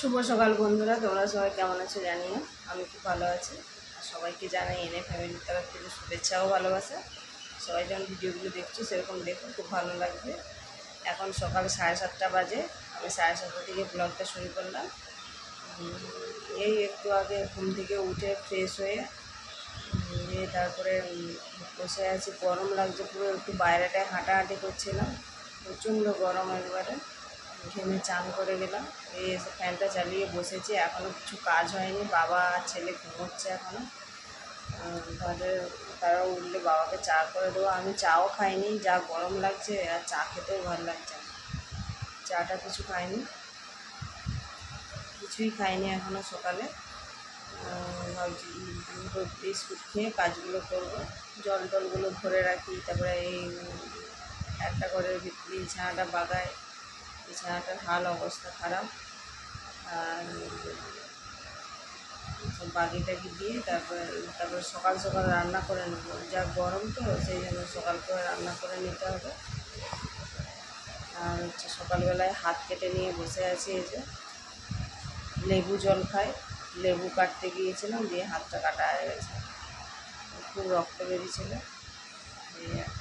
শুভ সকাল বন্ধুরা, তোমরা সবাই কেমন আছো জানিও, আমি খুব ভালো আছি। আর সবাইকে জানাই, এনে ফ্যামিলির তরফ থেকে শুভেচ্ছা ও ভালোবাসা। সবাই যেমন ভিডিওগুলো দেখছ, সেরকম দেখো, খুব ভালো লাগবে। এখন সকাল সাড়ে সাতটা বাজে, আমি সাড়ে সাতটা থেকে ব্লগটা শুরু করলাম। এই একটু আগে ঘুম থেকে উঠে ফ্রেশ হয়ে দিয়ে তারপরে বসে আছি। গরম লাগছে পুরো, একটু বাইরেটায় হাঁটাহাঁটি করছিলাম। প্রচণ্ড গরম একবারে। ঘেমে চান করে গেলাম। এই এসে ফ্যানটা চালিয়ে বসেছি এখনও কিছু কাজ হয়নি, বাবা আর ছেলে ঘুমোচ্ছে এখনও ঘরে তারা উঠলে বাবাকে চা করে দেবো। আমি চাও খাইনি, যা গরম লাগছে, আর চা খেতেও ভালো লাগছে চাটা কিছু খাইনি। কিছুই খাইনি এখনও সকালে। ভাবছি বিস্কুট খেয়ে কাজগুলো করব। জল টলগুলো ভরে রাখি, তারপরে এই একটা করে বিছানাটা বাগায় বিছানাটার হাল অবস্থা, খারাপ। আর সব বাগি টাগি দিয়ে তারপরে তারপরে সকাল সকাল রান্না করে নেব। যা গরম তো, সেই জন্য সকাল করে রান্না করে নিতে হবে। আর হচ্ছে সকালবেলায় হাত কেটে নিয়ে বসে আছি এই যে। লেবু জল খাই। লেবু কাটতে গিয়েছিলাম, দিয়ে হাতটা কাটা হয়ে গেছে। খুব রক্ত বেরিয়েছিল। এই আর কি।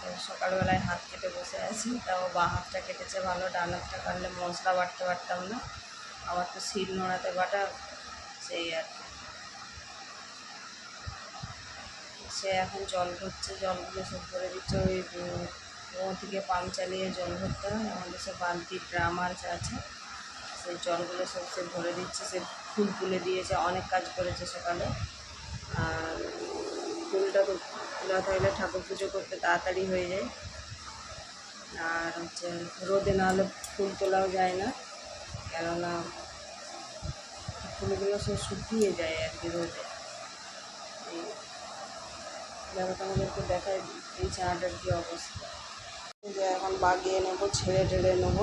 তো সকালবেলায় হাত কেটে বসে আছি, তাও বাঁ হাতটা কেটেছে ভালো, ডান হাতটা কাটলে মশলা বাটতে পারতাম না। আমার তো শিল নোড়াতে বাটা সেই আর কি। সে এখন জল ভরছে, জলগুলো সব ভরে দিচ্ছে, ওই কুয়ো থেকে পাম্প চালিয়ে জল ভরতে হয়, আমাদের সব বালতি ড্রাম যা আছে, সেই জলগুলো সব সে ভরে দিচ্ছে, সে ফুল তুলে দিয়েছে, অনেক কাজ করেছে সকালে। আর ফুলটা তো তোলা থাকলে ঠাকুর পুজো করতে তাড়াতাড়ি হয়ে যায়। আর হচ্ছে রোদে না হলে ফুল তোলাও যায় না। কেননা ফুলগুলো সব শুকিয়ে যায় আর কি রোদে। দেখো তোমাদেরকে দেখায় এই চাটার কী অবস্থা। যে এখন বাগিয়ে নেব, ছেড়ে টেড়ে নেব।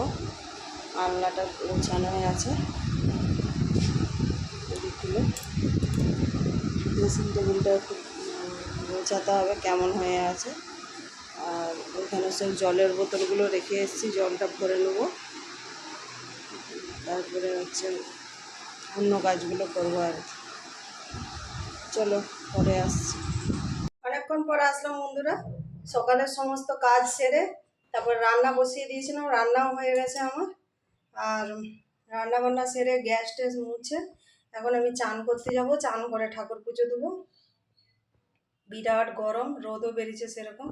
আলনাটা গোছানো হয়ে আছে। ড্রেসিং টেবিলটা একটু গোছাতে হবে, কেমন হয়ে আছে। আর ওখানে সব জলের বোতলগুলো রেখে এসেছি, জলটা ভরে নেব। তারপরে হচ্ছে অন্য কাজগুলো করব আর। চলো, পরে আসছি। অনেকক্ষণ পরে আসলাম বন্ধুরা। সকালের সমস্ত কাজ সেরে তারপর রান্না বসিয়ে দিয়েছিলাম, রান্নাও হয়ে গেছে আমার। আর রান্না বান্না সেরে গ্যাস ট্যাস মুছে এখন আমি চান করতে যাব, চান করে ঠাকুর পুজো দেবো। বিরাট গরম, রোদও বেরিয়েছে সেরকম।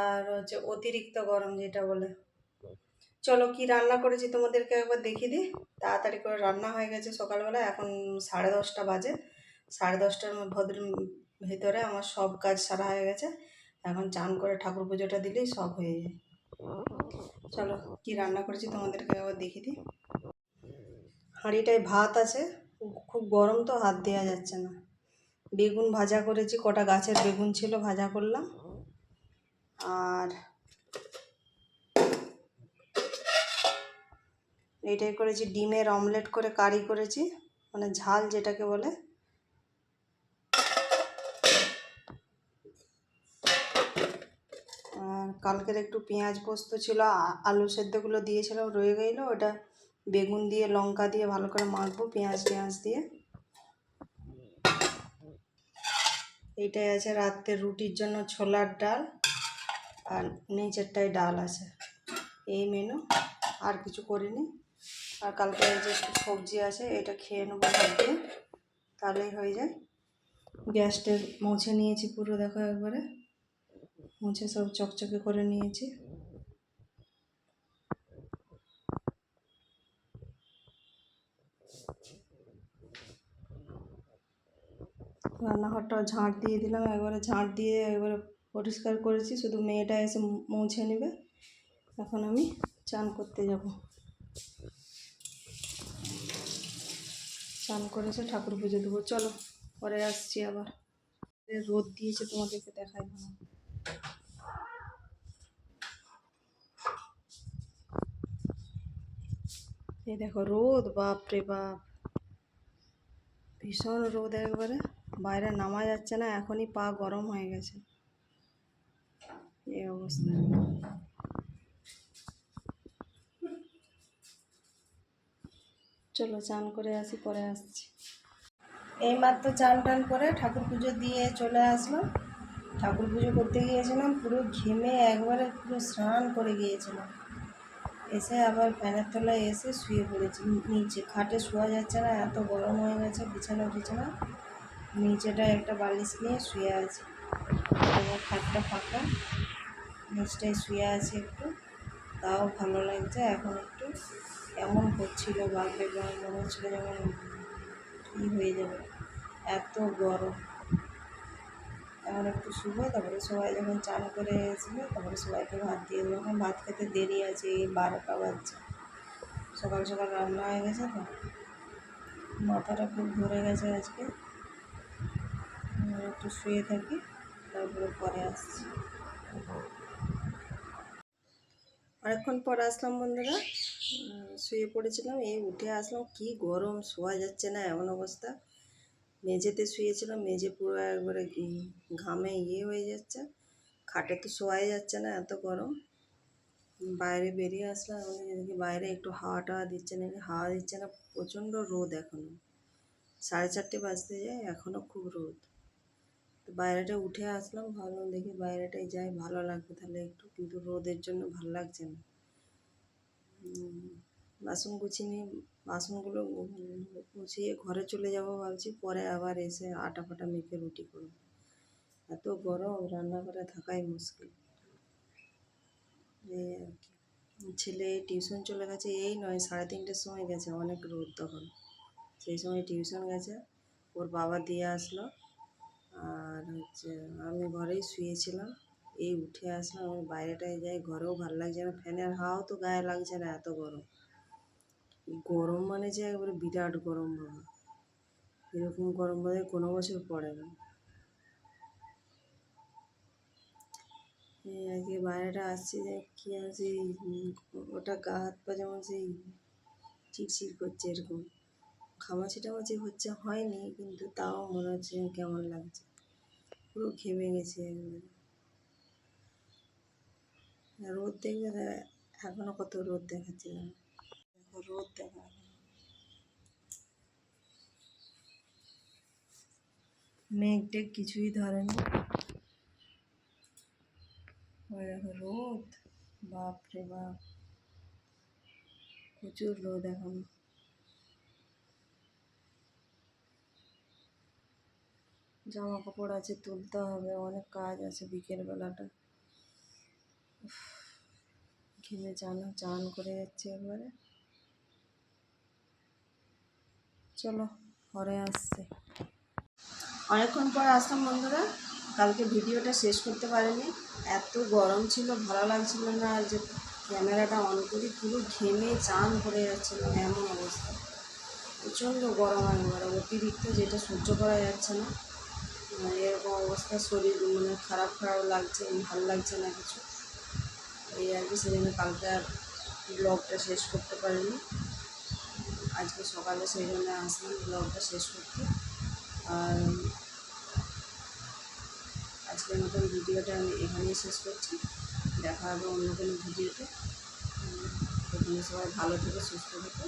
আর হচ্ছে অতিরিক্ত গরম যেটা বলে। চলো কি রান্না করেছি তোমাদেরকে একবার দেখিয়ে দিই। তাড়াতাড়ি করে রান্না হয়ে গেছে সকালবেলা, এখন সাড়ে দশটা বাজে। সাড়ে দশটার ভদ্র ভিতরে আমার সব কাজ সারা হয়ে গেছে। এখন চান করে ঠাকুর পুজোটা দিলেই সব হয়ে যায়। চলো কি রান্না করেছি তোমাদেরকে একবার দেখিয়ে দিই। হাঁড়িটায় ভাত আছে, খুব গরম তো, হাত দেওয়া যাচ্ছে না। বেগুন ভাজা করেছি, কটা গাছের বেগুন ছিল, ভাজা করলাম। আর এইটাই করেছি, ডিমের অমলেট করে কারি করেছি মানে ঝাল যেটাকে বলে। আর কালকের একটু পেঁয়াজ পোস্ত ছিল আলু সেদ্ধগুলো দিয়েছিলাম, রয়ে গেলো। ওটা বেগুন দিয়ে, লঙ্কা দিয়ে ভালো করে মাখবো, পেঁয়াজ টেঁয়াজ দিয়ে। এইটাই আছে রাত্রে রুটির জন্য ছোলার ডাল আর নিচেরটাই ডাল আছে। এই মেনু আর কিছু করিনি। আর কালকে যে সবজি আছে, এটা খেয়ে নেব ভাত দিয়ে তাহলেই হয়ে যায়। গ্যাসটা মুছে নিয়েছি পুরো, দেখো একবারে। মুছে সব চকচকে করে নিয়েছি। রান্নাঘরটাও ঝাঁট দিয়ে দিলাম। একবারে ঝাঁট দিয়ে একবারে পরিষ্কার করেছি। শুধু মেয়েটা এসে মুছে নেবে। এখন আমি চান করতে যাব। চান করেছে, ঠাকুর পুজো দেবো। চলো, পরে আসছি আবার। রোদ দিয়েছে, তোমাদেরকে দেখাই ভালো। এই দেখো রোদ বাপ রে বাপ। ভীষণ রোদ একবারে। বাইরে নামা যাচ্ছে না, এখনই পা গরম হয়ে গেছে। এই অবস্থা। চলো, চান করে আসি, পরে আসছি। এইমাত্র চান টান করে ঠাকুর পুজো দিয়ে চলে আসলাম। ঠাকুর পুজো করতে গিয়েছিলাম, পুরো ঘেমে একবারে পুরো স্নান করে গিয়েছিলাম। এসে আবার ফ্যানের তলায় এসে শুয়ে পড়েছি। নিচে খাটে শোয়া যাচ্ছে না, এত গরম হয়ে গেছে বিছানা বিছানা নিচেটা একটা বালিশ নিয়ে শুয়ে আছে। এবং খাটটা ফাঁকা। নিচটায় শুয়ে আছে একটু। তাও ভালো লাগছে। এখন একটু কেমন করছিল বাপরে বাপ, মনে হচ্ছিল যেমন কী হয়ে যাবে। এত গরম। এখন একটু শুভ তারপরে সবাই যখন চান করে এসেছিল, তারপরে সবাইকে ভাত দিয়ে দিল এখন ভাত খেতে দেরি আছে, এই বারোটা বাজছে। সকাল সকাল রান্না হয়ে গেছে তো। মাথাটা খুব ধরে গেছে আজকে। আমি একটু শুয়ে থাকি, তারপরে পরে আসছি। অনেকক্ষণ পর আসলাম বন্ধুরা শুয়ে পড়েছিলাম, এই উঠে আসলাম, কি গরম, শোয়া যাচ্ছে না, এমন অবস্থা। মেঝেতে শুয়েছিলাম, মেঝে পুরো একবারে ঘামে ইয়ে হয়ে যাচ্ছে, খাটে তো শোয়াই যাচ্ছে না এত গরম। বাইরে বেরিয়ে আসলাম বাইরে একটু হাওয়া টাওয়া দিচ্ছে নাকি, হাওয়া দিচ্ছে না, প্রচণ্ড রোদ এখনও সাড়ে চারটে বাজতে যায় এখনও খুব রোদ। তো বাইরেটা উঠে আসলাম, ভাবলাম দেখি বাইরেটায় যাই, ভালো লাগবে তাহলে একটু, কিন্তু রোদের জন্য ভালো লাগছে না। বাসন গুছিয়ে বাসনগুলো গুছিয়ে ঘরে চলে যাব ভাবছি, পরে আবার এসে আটা ফাটা মেখে রুটি করব। এত গরম, রান্নাঘরে থাকাই মুশকিল। এই আর কি। ছেলে টিউশন চলে গেছে, এই নয়, সাড়ে তিনটের সময় গেছে অনেক রোদ তখন। সেই সময় টিউশন গেছে, ওর বাবা দিয়ে আসলো, আর আমি ঘরেই শুয়েছিলাম। এই উঠে আসলাম, আমি বাইরেটায় যাই, ঘরেও ভালো লাগছে না, ফ্যানের হাওয়াও তো গায়ে লাগছে না, এত গরম। গরম মানে যে একবারে বিরাট গরম বাবা। এরকম গরম মানে কোনো বছর পড়ে না। আজকে বাইরেটা আসছি, যে কী আছে ওটা গা হাত পা যেমন সেই চিরচির করছে এরকম। ঘামাচি টামাচি হচ্ছে, হয়নি, কিন্তু তাও মনে হচ্ছে কেমন লাগছে। পুরো ঘেমে গেছে রোদ দেখবে এখনও কত রোদ দেখাচ্ছে রোদ দেখা মেঘ টেঘ কিছুই ধরেনি। ওই রোদ। বাপরে বাপ। প্রচুর রোদ এখন। জামা কাপড় আছে তুলতে হবে অনেক কাজ আছে বিকেল বেলাটা উফ, ঘেমে চান চান করে যাচ্ছে একবারে। চলো পরে আসছে। অনেকক্ষণ পর আসলাম বন্ধুরা কালকে ভিডিওটা শেষ করতে পারিনি। এত গরম ছিল ভালো লাগছিল না আর যে ক্যামেরাটা অন করি পুরো ঘেমে চান করে যাচ্ছিল এমন অবস্থা। প্রচণ্ড গরম একবারে অতিরিক্ত যেটা সহ্য করা যাচ্ছে না। এরকম অবস্থা, শরীর মানে খারাপ খারাপ লাগছে, ভালো লাগছে না কিছু। এই আর কি, সেজন্য কালকে আর ব্লগটা শেষ করতে পারিনি। আজকে সকালে সেই জন্য আসলাম ব্লগটা শেষ করতে। আর আজকের মতন ভিডিওটা আমি এখানেই শেষ করছি। দেখা হবে অন্য কোনো ভিডিওতে। সবাই ভালো থেকে, সুস্থ থেকো।